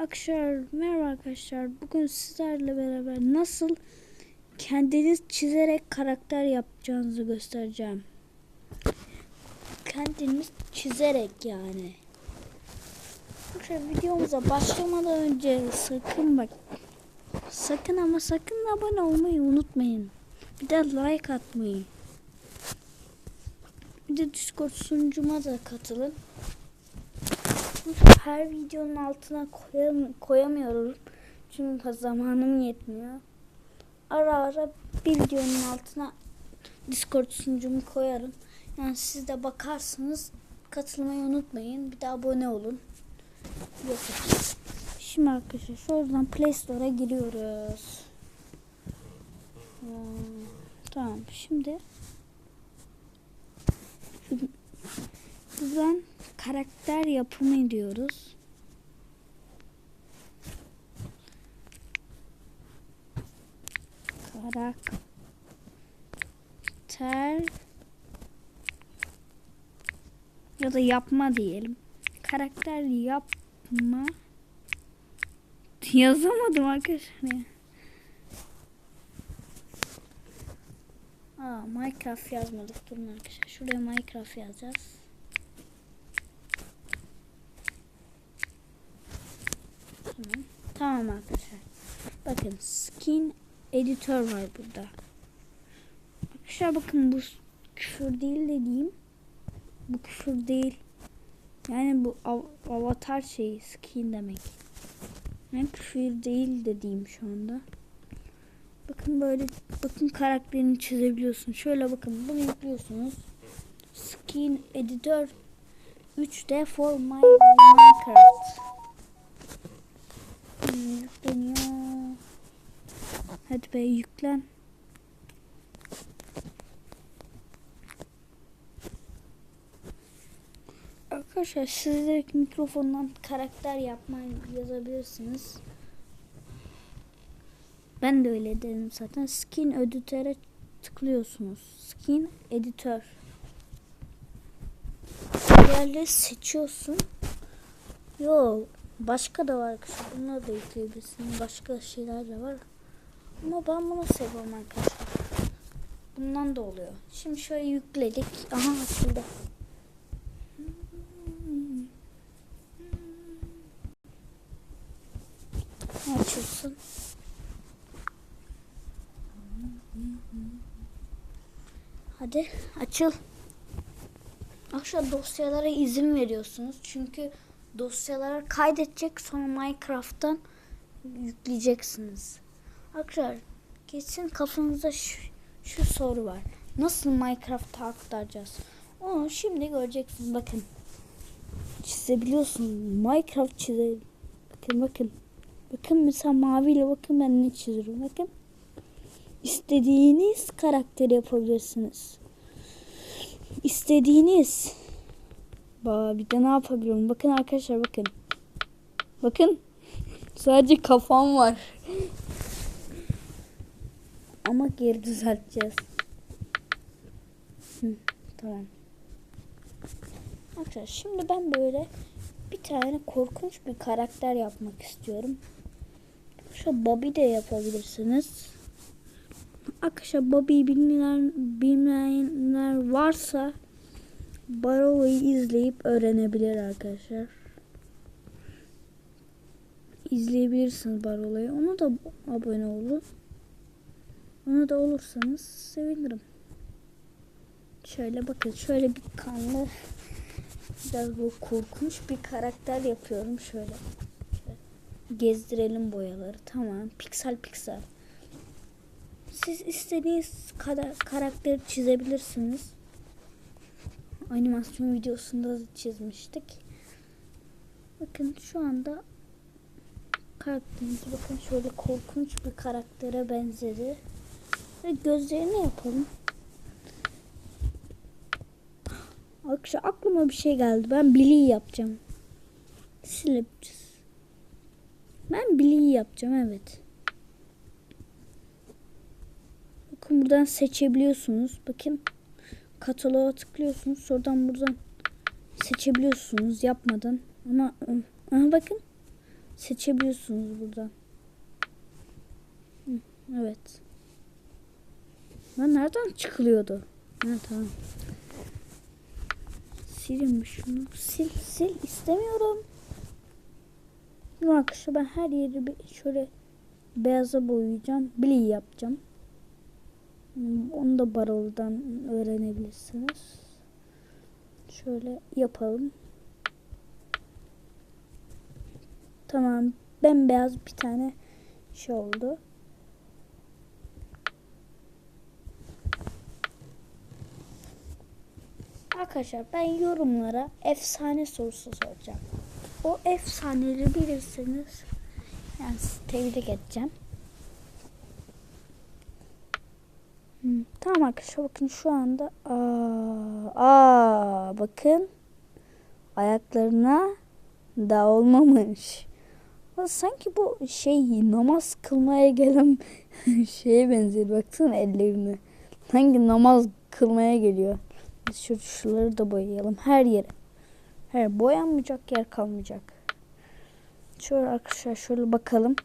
Arkadaşlar merhaba arkadaşlar. Bugün sizlerle beraber nasıl kendiniz çizerek karakter yapacağınızı göstereceğim. Kendiniz çizerek yani. Arkadaşlar videomuza başlamadan önce sakın bak sakın ama sakın abone olmayı unutmayın. Bir de like atmayı. Bir de Discord sunucuma da katılın. Her videonun altına koyam koyamıyorum. Çünkü zamanım yetmiyor. Ara ara bir videonun altına Discord sunucumu koyarım. Yani siz de bakarsınız. Katılmayı unutmayın. Bir de abone olun. Yok. Şimdi arkadaşlar şuradan Play Store'a giriyoruz. Hmm, tamam şimdi buradan karakter yapımı diyoruz. Karakter ya da yapma diyelim. Karakter yapma yazamadım arkadaşlar. Aa, Minecraft yazmadık. Durun arkadaşlar. Şuraya Minecraft yazacağız. Tamam. Tamam arkadaşlar. Bakın skin editör var burada. Arkadaşlar bakın bu küfür değil dediğim. Bu küfür değil. Yani bu av- avatar şeyi skin demek. Yani küfür değil dediğim şu anda. Bakın böyle bakın karakterini çizebiliyorsun. Şöyle bakın bunu yüklüyorsunuz. Skin editor 3D for my Minecraft. Hmm, yükleniyor. Hadi be yüklen. Arkadaşlar siz direkt mikrofondan karakter yapmayı yazabilirsiniz. Ben de öyle dedim zaten. Skin editöre tıklıyorsunuz. Skin editör. Yerleri seçiyorsun. Yok. Başka da var arkadaşlar. Bunları da yükleyebilirsin. Başka şeyler de var. Ama ben bunu seviyorum arkadaşlar. Bundan da oluyor. Şimdi şöyle yükledik. Aha açıldı. Açılsın. Hadi açıl. Arkadaşlar dosyalara izin veriyorsunuz. Çünkü dosyalara kaydedecek sonra Minecraft'tan yükleyeceksiniz. Arkadaşlar kesin kafanızda şu, şu soru var. Nasıl Minecraft'a aktaracağız? Onu şimdi göreceksiniz. Bakın. Çizebiliyorsun. Minecraft çizelim. Bakın bakın. Bakın mesela maviyle bakın ben ne çiziyorum. Bakın. İstediğiniz karakteri yapabilirsiniz. İstediğiniz. Ba bir de ne yapabiliyorum? Bakın arkadaşlar bakın. Bakın. Sadece kafam var. Ama geri düzelteceğiz. Hı, tamam. Arkadaşlar şimdi ben böyle bir tane korkunç bir karakter yapmak istiyorum. Şu Bobby de yapabilirsiniz. Arkadaşlar Bobby'yi bilmeyen, bilmeyenler varsa Barrow'u izleyip öğrenebilir arkadaşlar. İzleyebilirsiniz Barrow'u. Ona da abone olun. Ona da olursanız sevinirim. Şöyle bakın şöyle bir kanlı biraz bu korkunç bir karakter yapıyorum şöyle. şöyle. Gezdirelim boyaları. Tamam. Piksel piksel. Siz istediğiniz kadar karakter çizebilirsiniz. Animasyon videosunda da çizmiştik. Bakın şu anda karakterimiz bakın şöyle korkunç bir karaktere benzedi. Ve gözlerini yapalım. Akşam aklıma bir şey geldi. Ben Billy'yi yapacağım. Silip Ben Billy'yi yapacağım evet. Bakın buradan seçebiliyorsunuz. Bakın kataloğa tıklıyorsunuz. Sonradan buradan seçebiliyorsunuz yapmadan. Ama aha bakın seçebiliyorsunuz buradan. Hı, evet. Lan nereden çıkılıyordu? Ha tamam. Silin şunu. Sil sil istemiyorum. Arkadaşlar ben her yeri şöyle beyaza boyayacağım. Bili yapacağım. Onu da Barol'dan öğrenebilirsiniz. Şöyle yapalım. Tamam. Bembeyaz bir tane şey oldu. Arkadaşlar ben yorumlara efsane sorusu soracağım. O efsaneleri bilirseniz yani tebrik edeceğim. Hmm, tamam arkadaşlar bakın şu anda aa, aa bakın ayaklarına da olmamış. Sanki bu şey namaz kılmaya gelen şeye benziyor. Baksana ellerine. Sanki namaz kılmaya geliyor. Biz şu şuraları da boyayalım. Her yere. Her boyanmayacak yer kalmayacak. Şöyle arkadaşlar şöyle bakalım.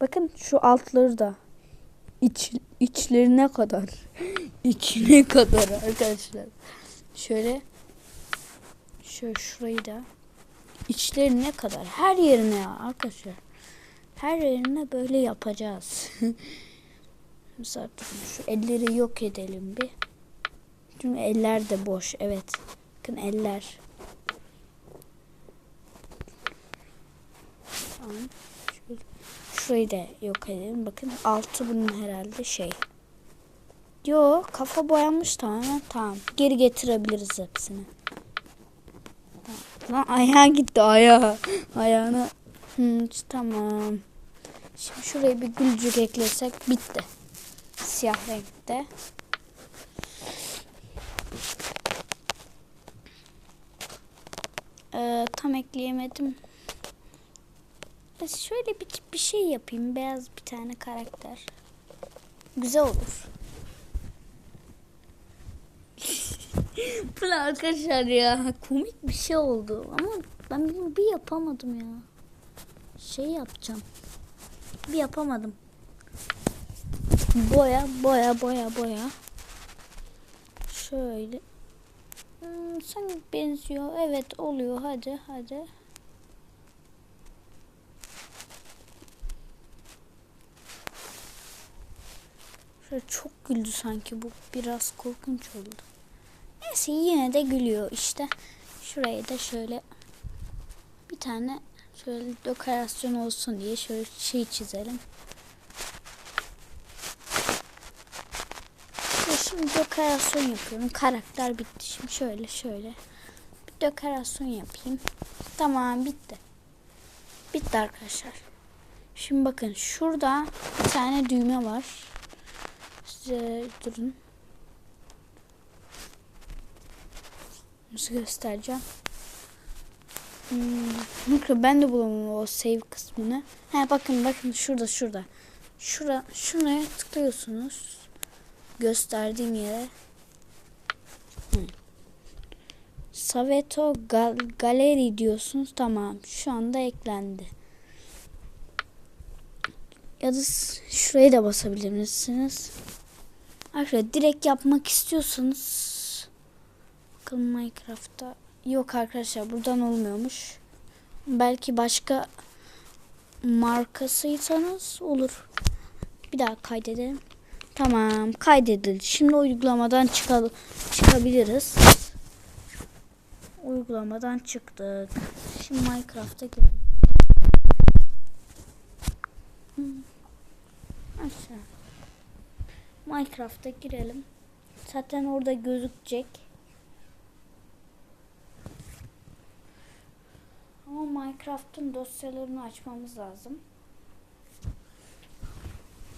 Bakın şu altları da iç, içlerine kadar içine kadar arkadaşlar. Şöyle şöyle şurayı da içlerine kadar her yerine arkadaşlar. Her yerine böyle yapacağız. Mesela şu elleri yok edelim bir. Çünkü eller de boş. Evet. Bakın eller. Tamam. Şurayı da yok edelim. Bakın altı bunun herhalde şey. Yo kafa boyanmış tamamen. Tamam. Geri getirebiliriz hepsini. Lan ayağa gitti ayağa. Ayağına. Hı, tamam. Şimdi şuraya bir gülcük eklesek bitti. Siyah renkte. Ee, tam ekleyemedim. Ya Şöyle bir, bir şey yapayım. Beyaz bir tane karakter. Güzel olur. Bu arkadaşlar ya. Komik bir şey oldu. Ama ben bunu bir yapamadım ya. Şey yapacağım. Bir yapamadım. Boya, boya, boya, boya. Şöyle. Hmm, sanki benziyor. Evet oluyor. Hadi, hadi. Şöyle çok güldü sanki bu. Biraz korkunç oldu. Neyse yine de gülüyor işte. Şuraya da şöyle bir tane şöyle dekorasyon olsun diye şöyle şey çizelim. Şimdi dekorasyon yapıyorum. Karakter bitti. Şimdi şöyle şöyle bir dekorasyon yapayım. Tamam bitti. Bitti arkadaşlar. Şimdi bakın şurada bir tane düğme var. Size durun. Nasıl göstereceğim? Hmm, ben de bulamıyorum o save kısmını. He bakın bakın şurada şurada. Şura şuraya tıklıyorsunuz. Gösterdiğim yere. Saveto Gal Galeri diyorsunuz. Tamam. Şu anda eklendi. Ya da şuraya da basabilirsiniz. Arkadaşlar direkt yapmak istiyorsanız Bakalım Minecraft'ta. Yok arkadaşlar buradan olmuyormuş. Belki başka markasıysanız olur. Bir daha kaydedelim. Tamam kaydedildi. Şimdi uygulamadan çıkalım, çıkabiliriz. Uygulamadan çıktık. Şimdi Minecraft'a girelim. Hmm. Aşağı. Minecraft'a girelim. Zaten orada gözükecek. Ama Minecraft'ın dosyalarını açmamız lazım.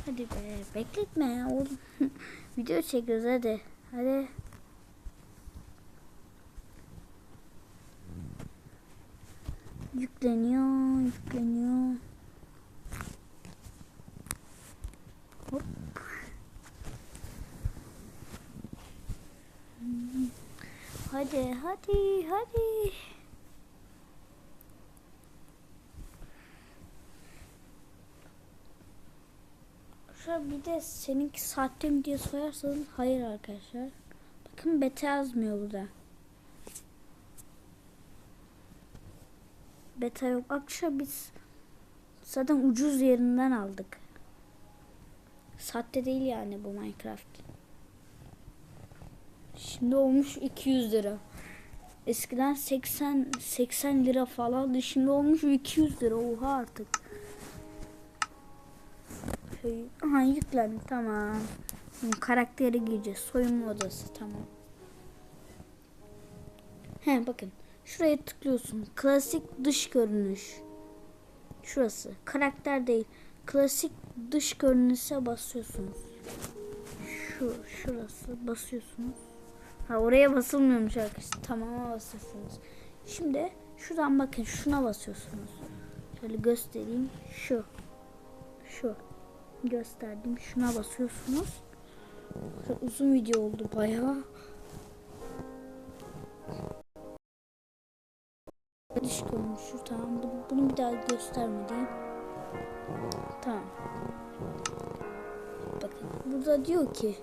Hadi be bekletme ya oğlum. Video çekiyoruz hadi. Hadi. Yükleniyor, yükleniyor. Hadi hadi hadi. Şu bir de seninki sahte diye sorarsanız hayır arkadaşlar. Bakın beta yazmıyor burada. Beta yok. Akşa biz zaten ucuz yerinden aldık. Sahte değil yani bu Minecraft. Şimdi olmuş 200 lira. Eskiden 80 80 lira falandı. Şimdi olmuş 200 lira. Oha artık. Şey, aha yüklendi tamam. Şimdi karakteri gireceğiz. Soyunma odası tamam. He bakın. Şuraya tıklıyorsun. Klasik dış görünüş. Şurası. Karakter değil. Klasik dış görünüşe basıyorsunuz. Şu şurası basıyorsunuz. Ha oraya basılmıyormuş arkadaşlar. Tamama basıyorsunuz. Şimdi şuradan bakın şuna basıyorsunuz. Şöyle göstereyim. Şu. Şu. Gösterdim. Şuna basıyorsunuz. Uzun video oldu bayağı. Dış görünüşü tamam. Bunu, bir daha göstermeyeyim. Tamam. Bakın burada diyor ki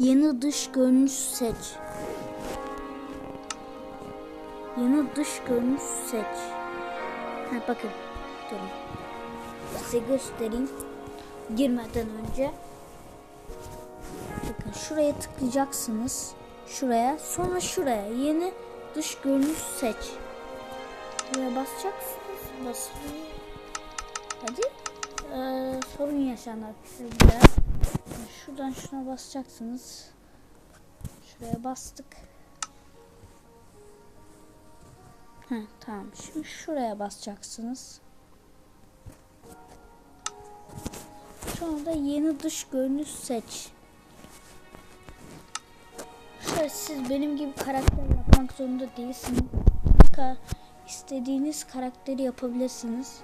yeni dış görünüş seç. Yeni dış görünüş seç. Ha bakın. Durun. Size göstereyim. Girmeden önce. Bakın şuraya tıklayacaksınız. Şuraya. Sonra şuraya. Yeni dış görünüş seç. Buraya basacaksınız. Basın. Hadi. Ee, sorun yaşanır şurada. Şuradan şuna basacaksınız. Şuraya bastık. Heh, tamam. Şimdi şuraya basacaksınız. Sonra da yeni dış görünüş seç. Şöyle siz benim gibi karakter yapmak zorunda değilsiniz. Ka istediğiniz karakteri yapabilirsiniz.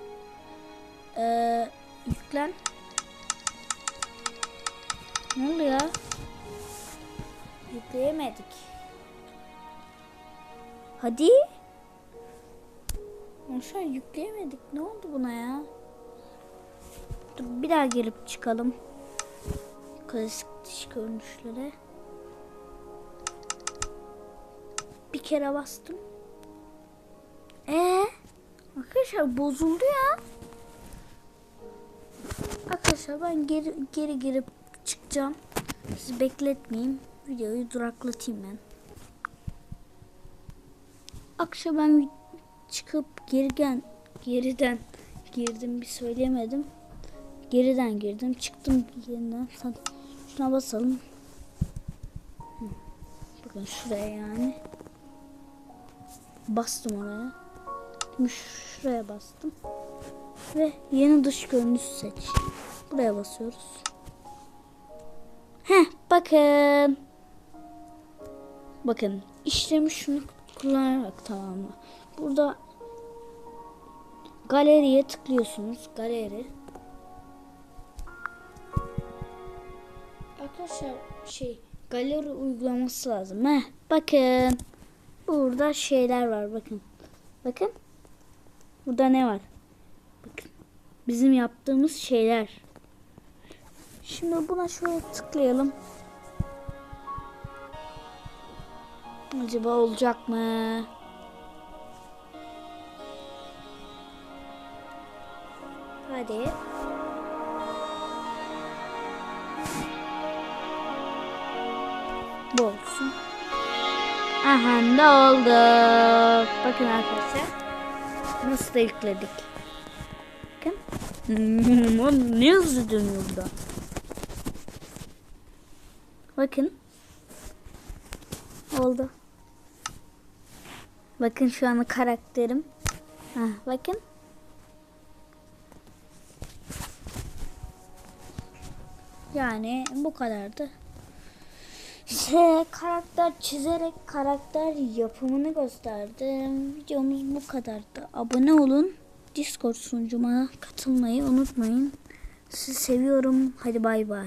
Ee, yüklen. Ne oluyor? Yükleyemedik. Hadi. Şu yükleyemedik. Ne oldu buna ya? Dur bir daha gelip çıkalım. Klasik dış görünüşlere. Bir kere bastım. Ee, arkadaşlar bozuldu ya. Arkadaşlar ben geri geri girip çıkacağım. Sizi bekletmeyeyim. Videoyu duraklatayım ben. Akşam ben çıkıp geriden geriden girdim bir söyleyemedim. Geriden girdim. Çıktım yeniden. Şuna basalım. Bakın şuraya yani. Bastım oraya. Şimdi şuraya bastım. Ve yeni dış görünüş seç. Buraya basıyoruz. Heh bakın. Bakın işlemi şunu kullanarak tamamla. Burada galeriye tıklıyorsunuz. Galeri. Arkadaşlar şey galeri uygulaması lazım. Heh, bakın. Burada şeyler var bakın. Bakın. Burada ne var? Bakın. Bizim yaptığımız şeyler. Şimdi buna şöyle tıklayalım. Acaba olacak mı? Hadi. Bu olsun. Aha ne oldu? Bakın arkadaşlar. Nasıl da yükledik. Bakın. Ne hızlı dönüyor bu da. Bakın. Oldu. Bakın şu an karakterim. Ha, bakın. Yani bu kadardı. Şey, karakter çizerek karakter yapımını gösterdim. Videomuz bu kadardı. Abone olun. Discord sunucuma katılmayı unutmayın. Sizi seviyorum. Hadi bay bay.